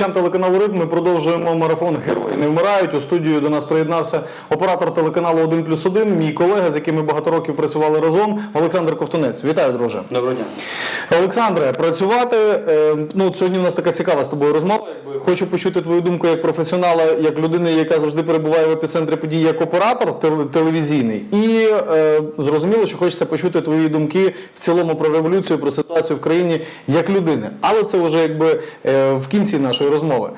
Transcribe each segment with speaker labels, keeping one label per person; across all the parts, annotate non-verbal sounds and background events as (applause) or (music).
Speaker 1: глядачам телеканалу Риб ми продовжуємо марафон Герої не вмирають. У студію до нас приєднався оператор телеканалу 1 плюс 1, мій колега, з яким ми багато років працювали разом, Олександр Ковтунець. Вітаю, друже.
Speaker 2: Доброго дня.
Speaker 1: Олександре, працювати. е, ну, сьогодні у нас така цікава з тобою розмова. Хочу почути твою думку як професіонала, як людини, яка завжди перебуває в епіцентрі подій, як оператор телевізійний. І е, зрозуміло, що хочеться почути твої думки в цілому про революцію, про ситуацію в країні як людини. Але це вже якби е, в кінці нашої розмови.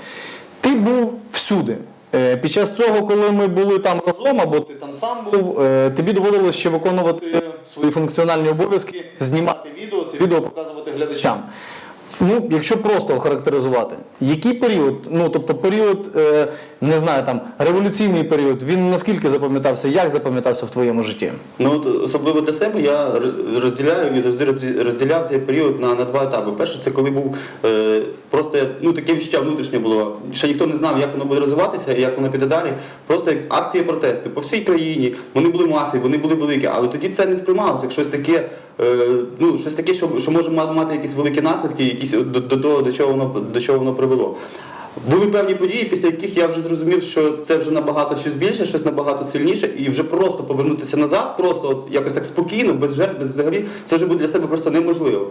Speaker 1: Ти був всюди. Е, Під час цього, коли ми були там разом, або ти там сам був, е, тобі доводилося ще виконувати свої функціональні обов'язки, знімати відео, це відео показувати глядачам. Ну, якщо просто охарактеризувати, який період, ну тобто період, е, не знаю, там революційний період, він наскільки запам'ятався, як запам'ятався в твоєму житті?
Speaker 2: Ну от особливо для себе я розділяю і завжди розділяв цей період на, на два етапи. Перше, це коли був е, просто ну таке відчуття внутрішнє було. Ще ніхто не знав, як воно буде розвиватися як воно піде далі. Просто як акції протесту по всій країні. Вони були масові, вони були великі, але тоді це не сприймалося як щось таке, ну щось таке, що, що може мати якісь великі наслідки, якісь до, до, до чого воно до чого воно привело. Були певні події, після яких я вже зрозумів, що це вже набагато щось більше, щось набагато сильніше, і вже просто повернутися назад, просто от якось так спокійно, без жертв, без взагалі, це вже буде для себе просто неможливо.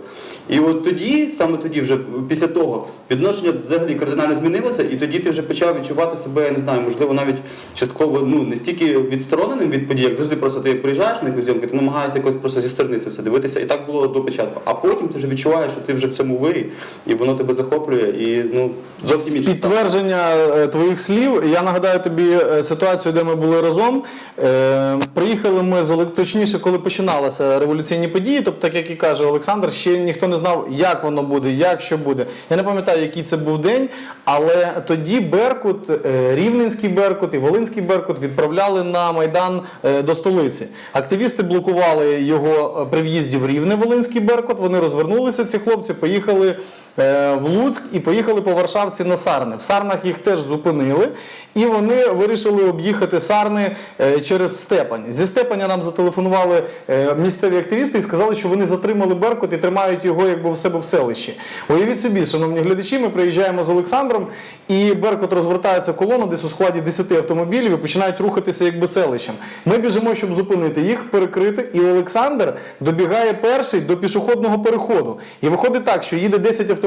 Speaker 2: І от тоді, саме тоді, вже після того, відношення взагалі кардинально змінилося, і тоді ти вже почав відчувати себе, я не знаю, можливо, навіть частково ну не стільки відстороненим від подій, як завжди просто ти приїжджаєш на якусь зйомку, ти намагаєшся якось просто зі сторони це все дивитися. І так було до початку. А потім ти вже відчуваєш, що ти вже в цьому вирі, і воно тебе захоплює, і ну зовсім інше.
Speaker 1: Підтвердження е, твоїх слів. Я нагадаю тобі е, ситуацію, де ми були разом. Е, Приїхали ми з точніше, коли починалися революційні події. Тобто, так як і каже Олександр, ще ніхто не знав, як воно буде, як що буде. Я не пам'ятаю, який це був день, але тоді Беркут, Рівненський Беркут і Волинський Беркут відправляли на майдан до столиці. Активісти блокували його при в'їзді в Рівне Волинський Беркут. Вони розвернулися. Ці хлопці поїхали в Луцьк і поїхали по Варшавці на Сарни. В Сарнах їх теж зупинили, і вони вирішили об'їхати Сарни е, через Степань. Зі Степаня нам зателефонували е, місцеві активісти і сказали, що вони затримали Беркут і тримають його якби в себе в селищі. Уявіть собі, шановні глядачі, ми приїжджаємо з Олександром, і Беркут розвертається колона десь у складі 10 автомобілів і починають рухатися якби селищем. Ми біжимо, щоб зупинити їх, перекрити, і Олександр добігає перший до пішохідного переходу. І виходить так, що їде 10 автомобілів.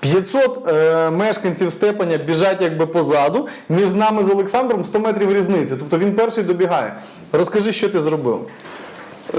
Speaker 1: 500 е, мешканців Степаня біжать якби позаду. Між нами з Олександром 100 метрів різниці. Тобто він перший добігає. Розкажи, що ти зробив.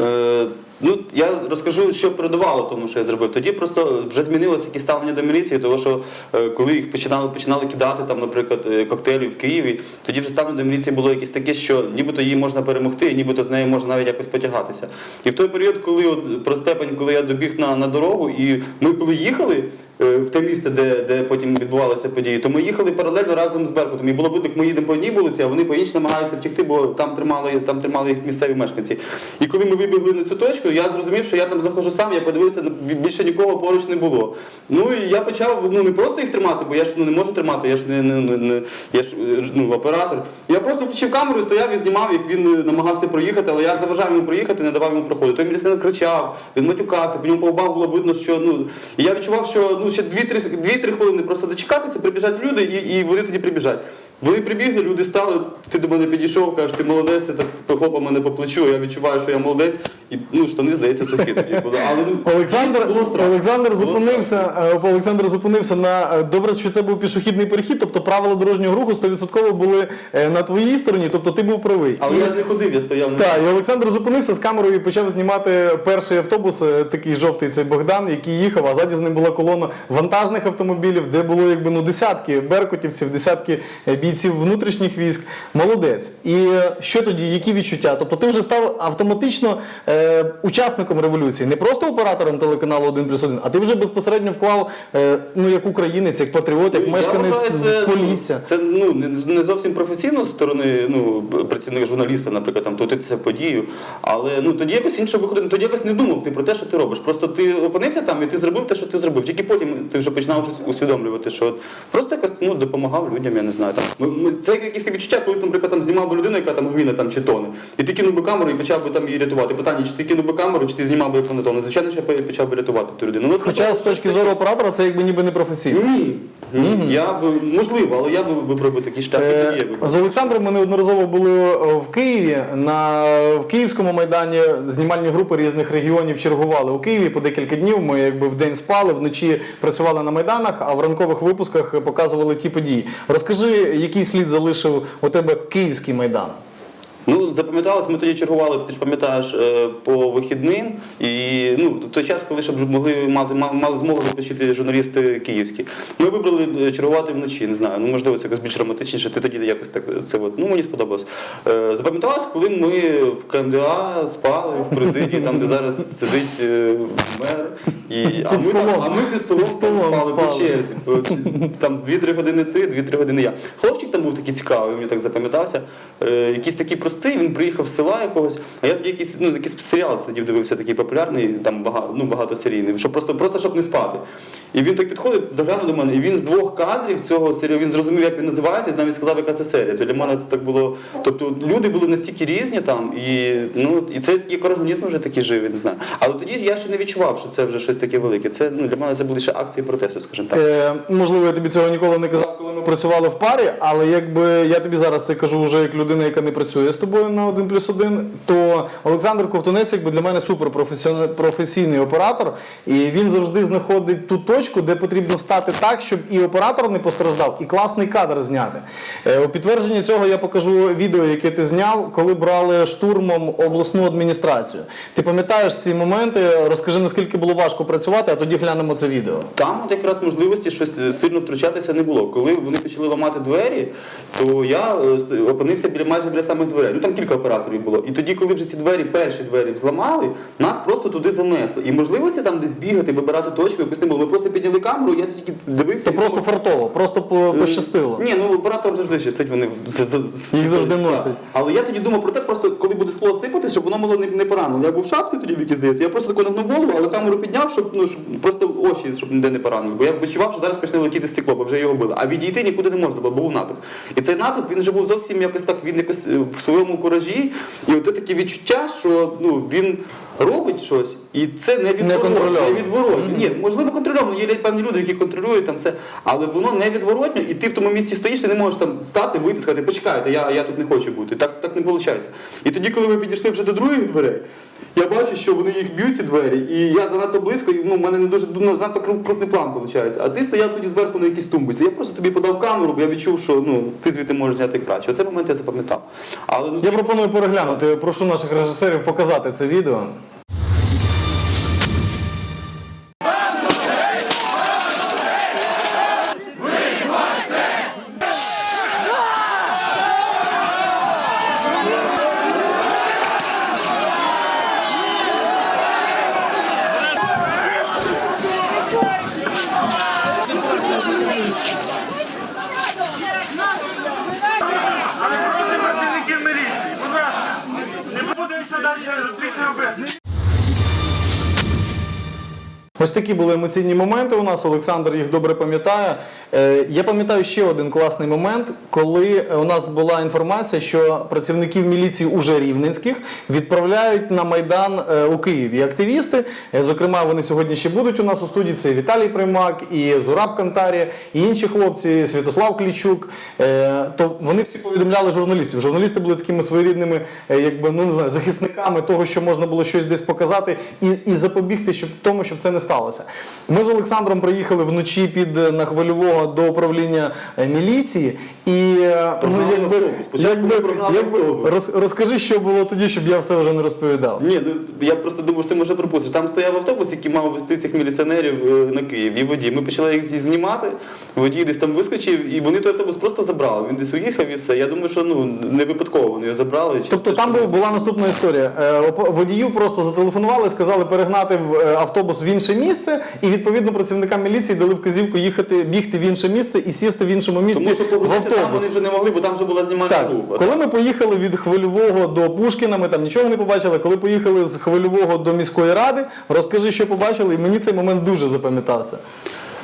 Speaker 2: Е, ну, я розкажу, що передувало тому, що я зробив. Тоді просто вже змінилося якісь ставлення до міліції, тому що е, коли їх починали, починали кидати, там, наприклад, е, коктейлі в Києві, тоді вже ставлення до міліції було якесь таке, що нібито її можна перемогти, і нібито з нею можна навіть якось потягатися. І в той період, коли от про степень, коли я добіг на, на дорогу, і ми коли їхали. Е, В те місце, де, де потім відбувалися події, то ми їхали паралельно разом з Беркутом. І було видно, як ми їдемо по одній вулиці, а вони по іншій намагаються втекти, бо там тримали, там тримали їх місцеві мешканці. І коли ми вибігли на цю точку, я зрозумів, що я там знаходжу сам, я подивився, ну, більше нікого поруч не було. Ну і я почав ну не просто їх тримати, бо я ж ну, не можу тримати, я ж не, не, не, я ж е, ну, оператор. Я просто включив камеру, стояв і знімав, як він е, намагався проїхати, але я заважав йому проїхати, не давав йому проходити. Той міліціонер кричав, він матюкався, по ньому по було видно, що ну я відчував, що ну ще 2-3 хвилини просто дочекатися, прибіжать люди, і, і вони тоді прибіжать. Вони прибігли, люди стали, ти до мене підійшов, кажеш, ти молодець, ти так похлопав мене по плечу, я відчуваю, що я молодець, і ну, штани, здається, сухі тоді були. Але ну,
Speaker 1: Олександр,
Speaker 2: було страшно.
Speaker 1: Олександр
Speaker 2: Було
Speaker 1: зупинився. е, Олександр зупинився на е, добре, що це був пішохідний перехід, тобто правила дорожнього руху 100% були е, на твоїй стороні, тобто ти був правий.
Speaker 2: Але
Speaker 1: І-
Speaker 2: я ж не ходив, я стояв на
Speaker 1: Так, і Олександр зупинився з камерою і почав знімати перший автобус, е, такий жовтий цей Богдан, який їхав, а ззаді з ним була колона вантажних автомобілів, де було якби ну десятки беркутівців, десятки е, бійців внутрішніх військ. Молодець. І е, що тоді, які відчуття? Тобто ти вже став автоматично е, учасником революції, не просто оператором телеканалу 1 плюс 1, а ти вже безпосередньо вклав е, ну як українець, як патріот, як
Speaker 2: Ну,
Speaker 1: мешканець
Speaker 2: вважаю, це,
Speaker 1: Полісся.
Speaker 2: Це ну не, не зовсім професійно з сторони ну працівника журналіста, наприклад, там в подію. Але ну тоді якось інше виходить. Тоді якось не думав ти про те, що ти робиш. Просто ти опинився там і ти зробив те, що ти зробив. Тільки потім ти вже починав щось усвідомлювати, що от просто якось ну допомагав людям. Я не знаю. Там Це якесь відчуття, коли, наприклад, там знімав би людину, яка там гине там чи тоне. І ти кинув би камеру і почав би там її рятувати. Питання, чи ти кинув би камеру, чи ти знімав би не тоне. Звичайно, що я почав би рятувати ту людину. Ну,
Speaker 1: Хоча з точки зору оператора це якби ніби не професійно.
Speaker 2: ні. Ні. Я б можливо, але я б вибрав би такий шлях, вибрав.
Speaker 1: З Олександром ми неодноразово були е, в Києві. На в Київському майдані знімальні групи різних регіонів чергували у Києві по декілька днів. Ми якби в день спали, вночі працювали на майданах, а в ранкових випусках показували ті події. Розкажи, який слід залишив у тебе Київський майдан?
Speaker 2: Ну, запам'яталось, ми тоді чергували, ти ж пам'ятаєш, е, по вихідним. І ну, в той час, коли щоб могли мати мали змогу відпочити журналісти київські. Ми вибрали е, чергувати вночі, не знаю. Ну можливо, це якось більш романтичніше. Ти тоді якось так це от. Ну мені сподобалось. Е, Запам'яталось, коли ми в КМДА спали в президії, там де зараз сидить е, мер. І, а, ми, а ми під столом,
Speaker 1: столом
Speaker 2: спали по черзі. Там 2-3 години ти, 2-3 години я. Хлопчик там був такий цікавий, мені так запам'ятався. Е, якийсь такий простий, він приїхав з села якогось, а я тоді якийсь, ну, якийсь серіал сидів, дивився такий популярний, там багато, ну, багатосерійний, щоб просто, просто щоб не спати. І він так підходить, заглянув до мене, і він з двох кадрів цього серіалу, він зрозумів, як він називається, і навіть сказав, яка це серія. То для мене це так було. Тобто люди були настільки різні там, і, ну, і це як організм вже такий живий, не знаю. Але тоді я ще не відчував, що це вже щось таке велике. Це ну, для мене це були ще акції протесту, скажімо так.
Speaker 1: Е, можливо, я тобі цього ніколи не казав, коли ми працювали в парі, але якби я тобі зараз це кажу вже як людина, яка не працює з тобою на 1 плюс 1, то Олександр Ковтунець якби для мене суперпрофесійний професійний оператор, і він завжди знаходить ту точку, де потрібно стати так, щоб і оператор не постраждав, і класний кадр зняти. Е, у підтвердження цього я покажу відео, яке ти зняв, коли брали штурмом обласну адміністрацію. Ти пам'ятаєш ці моменти? Розкажи, наскільки було важко працювати, а тоді глянемо це відео.
Speaker 2: Там якраз можливості щось е, сильно втручатися не було. Коли вони почали ламати двері, то я е, опинився біля майже біля самих дверей. Ну там кілька операторів було. І тоді, коли вже ці двері, перші двері взламали, нас просто туди занесли. І можливості там десь бігати, вибирати точку, якусь не було. Ми просто підняли камеру, я тільки дивився.
Speaker 1: Це просто фартово, просто по- пощастило.
Speaker 2: Ні, ну операторам завжди щастить, вони з- з- з-
Speaker 1: Їх завжди
Speaker 2: Так.
Speaker 1: носять.
Speaker 2: Але я тоді думав про те, просто коли буде скло сипати, щоб воно було не, не поранило. Я був в шапці тоді, в якій здається. Я просто таку нагнув голову, але камеру підняв, щоб ну щоб просто очі, щоб ніде не поранило. Бо я відчував, що зараз почне летіти стекло, бо вже його били. А відійти нікуди не можна бо був натовп. І цей натовп він вже був зовсім якось так, він якось е, в своєму куражі. І от таке відчуття, що ну він. Робить щось, і це не відворотно.
Speaker 1: Неконтрольовано.
Speaker 2: Не відворотно. Ні, можливо, контрольовано. Є певні люди, які контролюють там все, але воно не відворотньо, і ти в тому місці стоїш, ти не можеш там стати, вийти, сказати, почекайте, я, я тут не хочу бути. Так, так не виходить. І тоді, коли ми підійшли вже до других дверей, я бачу, що вони їх б'ють ці двері, і я занадто близько, і ну, в мене не дуже ну, занадто кру- крупний план виходить. А ти стояв тоді зверху на якійсь тумбусі. Я просто тобі подав камеру, бо я відчув, що ну, ти звідти можеш зняти краще. Оцей момент я запам'ятав. Але ну,
Speaker 1: Я пропоную переглянути. Прошу наших режисерів показати це відео.
Speaker 3: Буде
Speaker 1: Ось такі були емоційні моменти у нас. Олександр їх добре пам'ятає. Е, Я пам'ятаю ще один класний момент, коли у нас була інформація, що працівників міліції уже рівненських відправляють на майдан е, у Києві. Активісти, е, зокрема, вони сьогодні ще будуть у нас у студії. Це Віталій Примак, і Зураб Кантарі, і інші хлопці, Святослав Клічук. То вони всі повідомляли журналістів. Журналісти були такими своєрідними, якби ну не знаю, захисниками того, що можна було щось десь показати, і, і запобігти щоб тому, щоб це не сталося. Ми з Олександром приїхали вночі під е, на хвильового до управління е, міліції, і е, ну, якби,
Speaker 2: автобус. Спочатку
Speaker 1: якби,
Speaker 2: прогнали
Speaker 1: якби
Speaker 2: автобус.
Speaker 1: роз, розкажи, що було тоді, щоб я все вже не розповідав.
Speaker 2: Ні, ну, я просто думав, що ти може пропустиш. Там стояв автобус, який мав вести цих міліціонерів е, на Київ і водій. Ми почали їх знімати, водій десь там вискочив, і вони той автобус просто забрали. Він десь уїхав і все. Я думаю, що ну не випадково вони його забрали. Чи
Speaker 1: Тобто там був- була наступна історія. Е, Водію просто зателефонували, сказали перегнати е, автобус в інше місце, і відповідно працівникам міліції дали вказівку їхати бігти в інше місце і сісти в іншому місці
Speaker 2: Тому що
Speaker 1: в автобус.
Speaker 2: Вже не могли, бо там вже була знімальна
Speaker 1: Так,
Speaker 2: група.
Speaker 1: коли ми поїхали від хвильового до Пушкіна, ми там нічого не побачили. Коли поїхали з хвильового до міської ради, розкажи, що побачили, і мені цей момент дуже запам'ятався.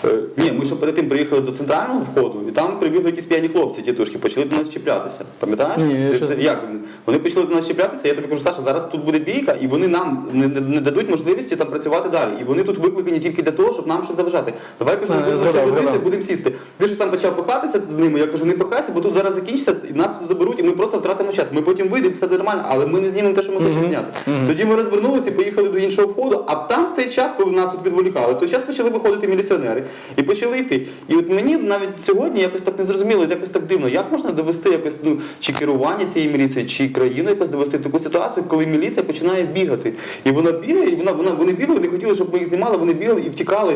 Speaker 2: Е, ні, ми ще перед тим приїхали до центрального входу, і там прибігли якісь п'яні хлопці, тітушки, почали до нас чіплятися. Пам'ятаєш?
Speaker 1: Ні, я
Speaker 2: Це- як вони? Почали до нас чіплятися. Я тобі кажу, Саша, зараз тут буде бійка, і вони нам не, не, не дадуть можливості там працювати далі. І вони тут викликані тільки для того, щоб нам щось заважати. Давай кажу, ми будемо все будемо сісти. Ти ж там почав пихатися з ними. Я кажу, не пихайся, бо тут зараз закінчиться, і нас тут заберуть, і ми просто втратимо час. Ми потім вийдемо, все нормально, але ми не знімемо те, що ми хочемо зняти. Тоді ми розвернулися і поїхали до іншого входу. А там в цей час, коли нас тут відволікали, в той час почали виходити міліціонери і почали йти. І от мені навіть сьогодні якось так не зрозуміло, якось так дивно, як можна довести якось ну чи керування цієї міліції, чи країну якось довести в таку ситуацію, коли міліція починає бігати. І вона бігає, і вона, вона вони бігали, не хотіли, щоб ми їх знімали, вони бігали і втікали.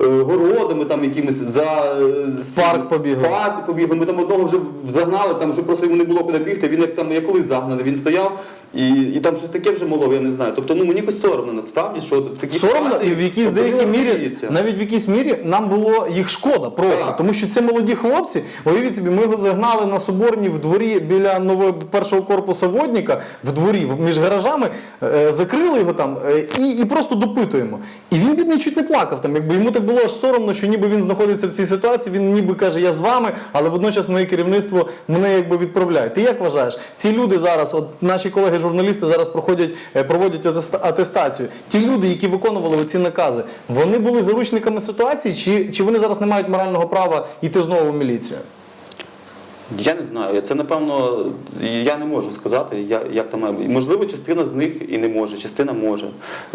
Speaker 2: е, Городами там якимись за е,
Speaker 1: парк побігли.
Speaker 2: парк побігли. Ми там одного вже загнали, там вже просто йому не було куди бігти. Він як там як колись загнали, він стояв і, і там щось таке вже молов, я не знаю. Тобто, ну мені якось соромно насправді, що от в такій
Speaker 1: Соромно, і в якійсь деякій мірі, навіть в якійсь мірі нам було їх шкода просто,
Speaker 2: Так.
Speaker 1: тому що це молоді хлопці. Уявіть собі, ми його загнали на соборні в дворі біля нового першого корпусу водника, в дворі між гаражами, е, закрили його там е, і, і просто допитуємо. І він бідний чуть не плакав там. Якби йому так було аж соромно, що ніби він знаходиться в цій ситуації, він ніби каже, я з вами, але водночас моє керівництво мене якби відправляє. Ти як вважаєш? Ці люди зараз, от наші колеги-журналісти зараз проходять, е, проводять атестацію. Ті люди, які виконували ці накази, вони були заручниками ситуації, чи, чи вони зараз не мають морального права йти знову в міліцію?
Speaker 2: Я не знаю. Це напевно я не можу сказати, як там має бути. Можливо, частина з них і не може, частина може.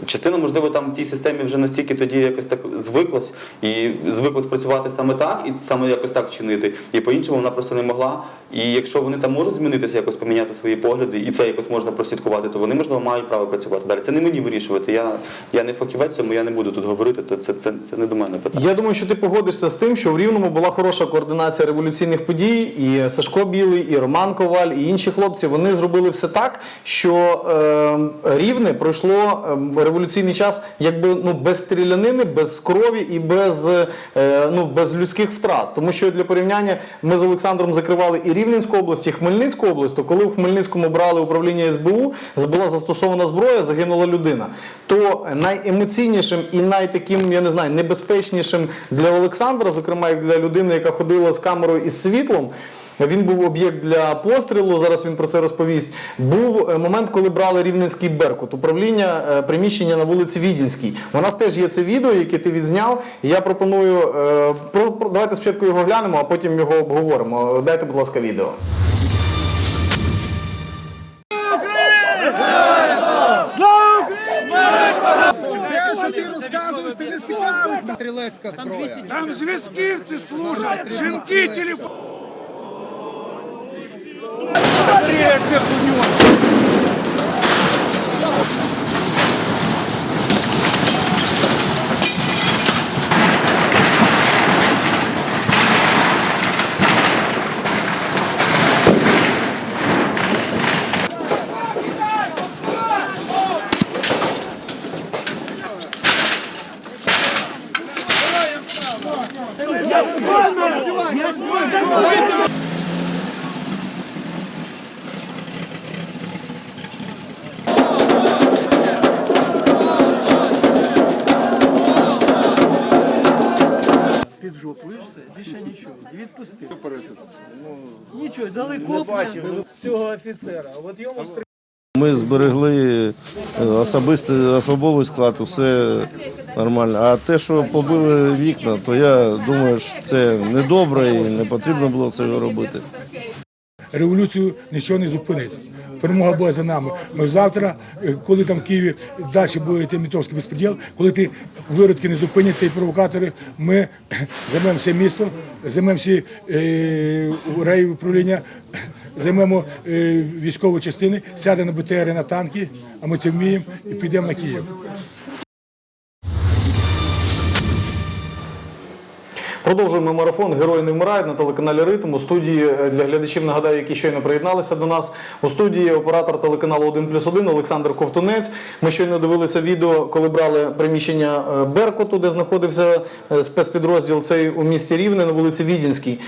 Speaker 2: Частина, можливо, там в цій системі вже настільки тоді якось так звиклась і звиклась працювати саме так, і саме якось так чинити. І по-іншому вона просто не могла. І якщо вони там можуть змінитися, якось поміняти свої погляди, і це якось можна прослідкувати, то вони можливо мають право працювати далі. Це не мені вирішувати. Я, я не фахівець, в цьому я не буду тут говорити. То це, це, це не до мене питання.
Speaker 1: Я думаю, що ти погодишся з тим, що в Рівному була хороша координація революційних подій, і Сашко Білий, і Роман Коваль, і інші хлопці вони зробили все так, що е, рівне пройшло е, революційний час, якби ну без стрілянини, без крові і без, е, ну, без людських втрат. Тому що для порівняння ми з Олександром закривали і Рівненську область, і Хмельницьку область. То коли в Хмельницькому брали управління СБУ, була застосована зброя, загинула людина. То найемоційнішим і найтаким, я не знаю, небезпечнішим для Олександра, зокрема як для людини, яка ходила з камерою і з світлом. Він був об'єкт для пострілу. Зараз він про це розповість. Був е, момент, коли брали рівненський беркут, управління е, приміщення на вулиці Відінській. У нас теж є це відео, яке ти відзняв. Я пропоную е, давайте спочатку його глянемо, а потім його обговоримо. Дайте, будь ласка, відео.
Speaker 3: Там зв'язківці служать, жінки телефон.
Speaker 4: Під дали копню цього офіцера. От йому
Speaker 5: Ми зберегли е, особистий особовий склад, усе нормально. А те, що побили вікна, то я думаю, що це недобре і не потрібно було цього робити.
Speaker 6: революцію нічого не зупинить. Перемога буде за нами. Ми завтра, е, коли там в Києві далі буде йти мітовський безпреділ, коли ті виродки не зупиняться і провокатори, ми (laughs) займемо все місто, займемо всі е, реї управління, займемо е, військові частини, сядемо на БТРи на танки, а ми це вміємо і підемо на Київ.
Speaker 1: Продовжуємо марафон Герої не вмирають на телеканалі Ритм. У студії е, для глядачів нагадаю, які щойно приєдналися до нас. У студії оператор телеканалу 1 плюс 1 Олександр Ковтунець. Ми щойно дивилися відео, коли брали приміщення е, Беркуту, де знаходився спецпідрозділ цей у місті Рівне на вулиці Відінській.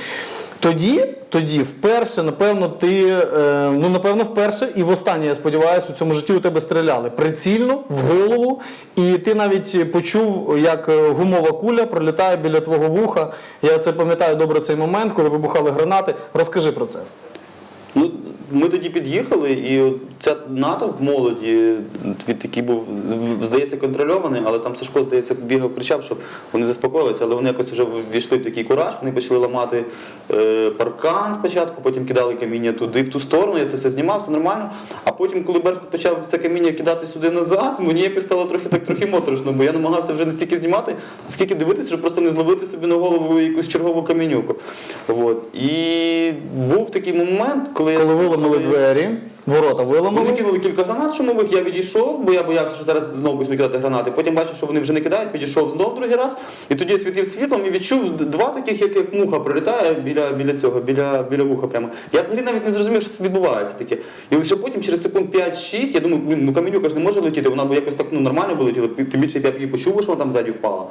Speaker 1: Тоді, тоді, вперше, напевно, ти, е, ну напевно, вперше і востаннє, я сподіваюся, у цьому житті у тебе стріляли прицільно в голову, і ти навіть почув, як е, гумова куля пролітає біля твого вуха. Я це пам'ятаю добре цей момент, коли вибухали гранати. Розкажи про це.
Speaker 2: Ну, ми тоді під'їхали, і ця натовп молоді, він такий був, здається, контрольований, але там Сашко, здається, бігав, кричав, щоб вони заспокоїлися, але вони якось вже ввійшли в такий кураж, вони почали ламати е, паркан спочатку, потім кидали каміння туди, в ту сторону, я це все знімав, все нормально. А потім, коли Беркут почав це каміння кидати сюди назад, мені якось стало трохи так трохи моторошно, бо я намагався вже не стільки знімати, скільки дивитися, щоб просто не зловити собі на голову якусь чергову камінюку. От. І був такий момент, коли я
Speaker 1: Коли виламали двері, ворота
Speaker 2: вони
Speaker 1: виламали.
Speaker 2: кинули кілька гранат шумових, я відійшов, бо я боявся, що зараз знову почнуть кидати гранати. Потім бачу, що вони вже не кидають, підійшов знов другий раз. І тоді я світив світлом і відчув два таких, як, як муха пролітає біля, біля цього, біля, біля вуха прямо. Я взагалі навіть не зрозумів, що це відбувається таке. І лише потім, через секунд 5-6, я думаю, ну каменюка ж не може летіти, вона б якось так ну, нормально би летіла. Тим більше я б її почув, що вона там ззаді впала.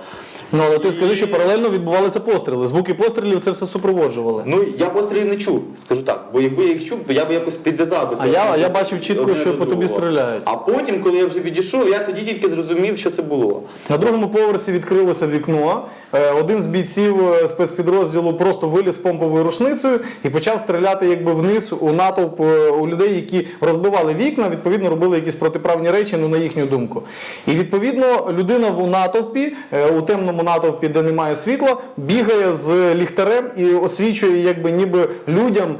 Speaker 1: Ну але ти скажи, що паралельно відбувалися постріли. Звуки пострілів це все супроводжували.
Speaker 2: Ну я пострілів не чув, скажу так. Бо якби я їх чув, то я б якось підв'язав би це.
Speaker 1: А я- я бачив чітко,
Speaker 2: одне
Speaker 1: що
Speaker 2: до
Speaker 1: по тобі
Speaker 2: другого.
Speaker 1: стріляють.
Speaker 2: А потім, коли я вже відійшов, я тоді тільки зрозумів, що це було.
Speaker 1: На другому поверсі відкрилося вікно. Е, Один з бійців е, спецпідрозділу просто виліз помповою рушницею і почав стріляти якби вниз у натовп е, у людей, які розбивали вікна, відповідно робили якісь протиправні речі, ну на їхню думку. І відповідно людина в натовпі, у темному натовпі, де немає світла, бігає з ліхтарем і освічує, якби ніби людям,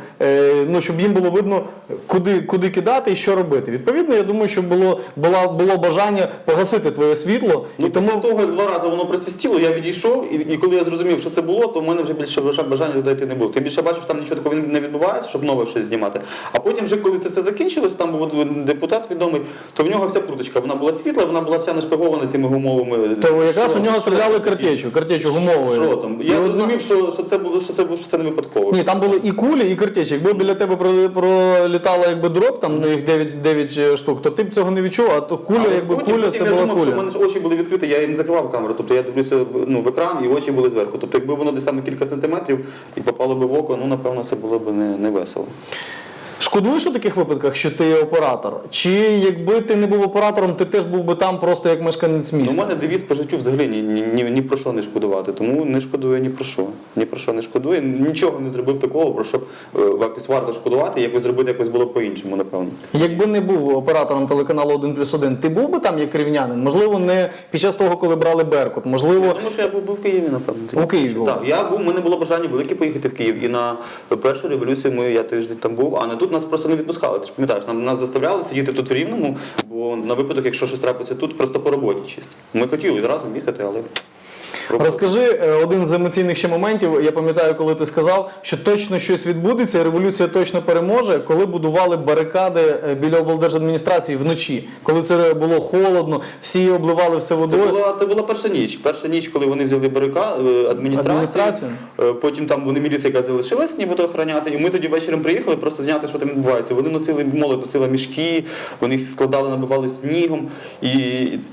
Speaker 1: ну щоб їм було видно, куди, куди кидати і що робити. Відповідно, я думаю, що було, була, було бажання погасити твоє світло.
Speaker 2: Ну,
Speaker 1: і тому
Speaker 2: того два рази воно присвістіло, я відійшов, і, і коли я зрозумів, що це було, то в мене вже більше бажання туди йти не було. Тим більше бачу, що там нічого такого не відбувається, щоб нове щось знімати. А потім, вже коли це все закінчилось, там був депутат відомий, то в нього вся курточка, вона була світла, вона була вся нашпигована цими гумовими.
Speaker 1: То якраз у нього стріляли картечу, картечу гумовою.
Speaker 2: Шротом. Я зрозумів, що, що це було, що це що це не випадково.
Speaker 1: Ні, там були і кулі, і картечі. Якби біля тебе пролітала якби дроб, там ну, їх 9, 9 штук, то ти б цього не відчув, а то куля, якби куля, це була
Speaker 2: що в мене ж очі були відкриті, я не закривав камеру. Тобто я дивлюся ну, в екран і очі були зверху. Тобто, якби воно десь саме кілька сантиметрів і попало би в око, ну напевно це було б не, не весело.
Speaker 1: Шкодуєш у таких випадках, що ти є оператор? Чи якби ти не був оператором, ти теж був би там просто як мешканець
Speaker 2: Ну, у мене девіз по життю взагалі ні, ні, ні, ні про що не шкодувати. Тому не шкодую ні про що. Ні про що не шкодую. Нічого не зробив такого, про що е, якось варто шкодувати, якось зробити якось було по-іншому, напевно.
Speaker 1: Якби не був оператором телеканалу 1 плюс 1, ти був би там як рівнянин? Можливо, не під час того, коли брали Беркут. Можливо,
Speaker 2: Тому що я був, був в Києві, напевно.
Speaker 1: У Києві був?
Speaker 2: Так, я був, у мене було бажання велике поїхати в Київ. І на першу революцію ми, я тиждень там був, а на тут нас просто не відпускали. Ти ж пам'ятаєш, нам нас заставляли сидіти тут в Рівному, бо на випадок, якщо щось трапиться тут, просто по роботі чисто. Ми хотіли разом їхати, але.
Speaker 1: Розкажи е, один з емоційних ще моментів. Я пам'ятаю, коли ти сказав, що точно щось відбудеться, революція точно переможе, коли будували барикади е, біля облдержадміністрації вночі, коли це було холодно, всі обливали все
Speaker 2: Це
Speaker 1: водою.
Speaker 2: була, це була перша ніч. Перша ніч, коли вони взяли барика, е, адміністрацію.
Speaker 1: Адміністрацію?
Speaker 2: Потім там вони міліція яка залишилась, нібито охороняти. І ми тоді вечором приїхали просто зняти, що там відбувається. Вони носили, молодь носила мішки, вони їх складали, набивали снігом. І,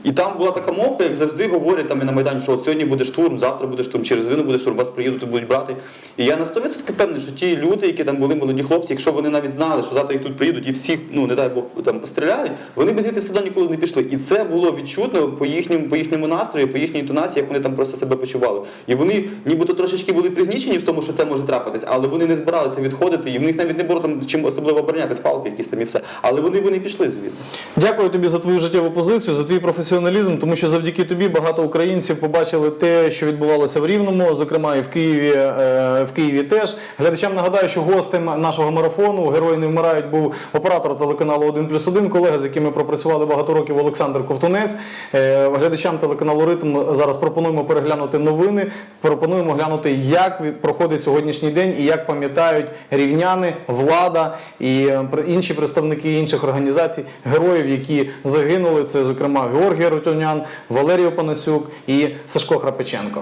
Speaker 2: і там була така мовка, як завжди говорять там і на Майдані, що от сьогодні буде штурм, завтра буде штурм, через годину буде штурм, вас приїдуть і будуть брати. І я на 100% впевнений, що ті люди, які там були молоді хлопці, якщо вони навіть знали, що завтра їх тут приїдуть і всіх, ну не дай Бог, там постріляють, вони б звідти все одно ніколи не пішли. І це було відчутно по їхньому, по їхньому настрою, по їхній інтонації, як вони там просто себе почували. І вони нібито трошечки були пригнічені в тому, що це може трапитись, але вони не збиралися відходити, і в них навіть не було там чим особливо оборонятись, палки якісь там і все. Але вони б не пішли звідти.
Speaker 1: Дякую тобі за твою життєву позицію, за твій професіоналізм, тому що завдяки тобі багато українців побачили те, що відбувалося в Рівному, зокрема і в Києві. е, В Києві теж глядачам нагадаю, що гостем нашого марафону Герої не вмирають був оператор телеканалу 1 плюс 1, колега, з яким ми пропрацювали багато років Олександр Ковтунець. Е, Глядачам телеканалу Ритм зараз пропонуємо переглянути новини. Пропонуємо глянути, як проходить сьогоднішній день і як пам'ятають рівняни, влада і е, інші представники інших організацій, героїв, які загинули. Це, зокрема, Георгій Рутюнян, Валерій Панасюк і Сашко Храпиченко.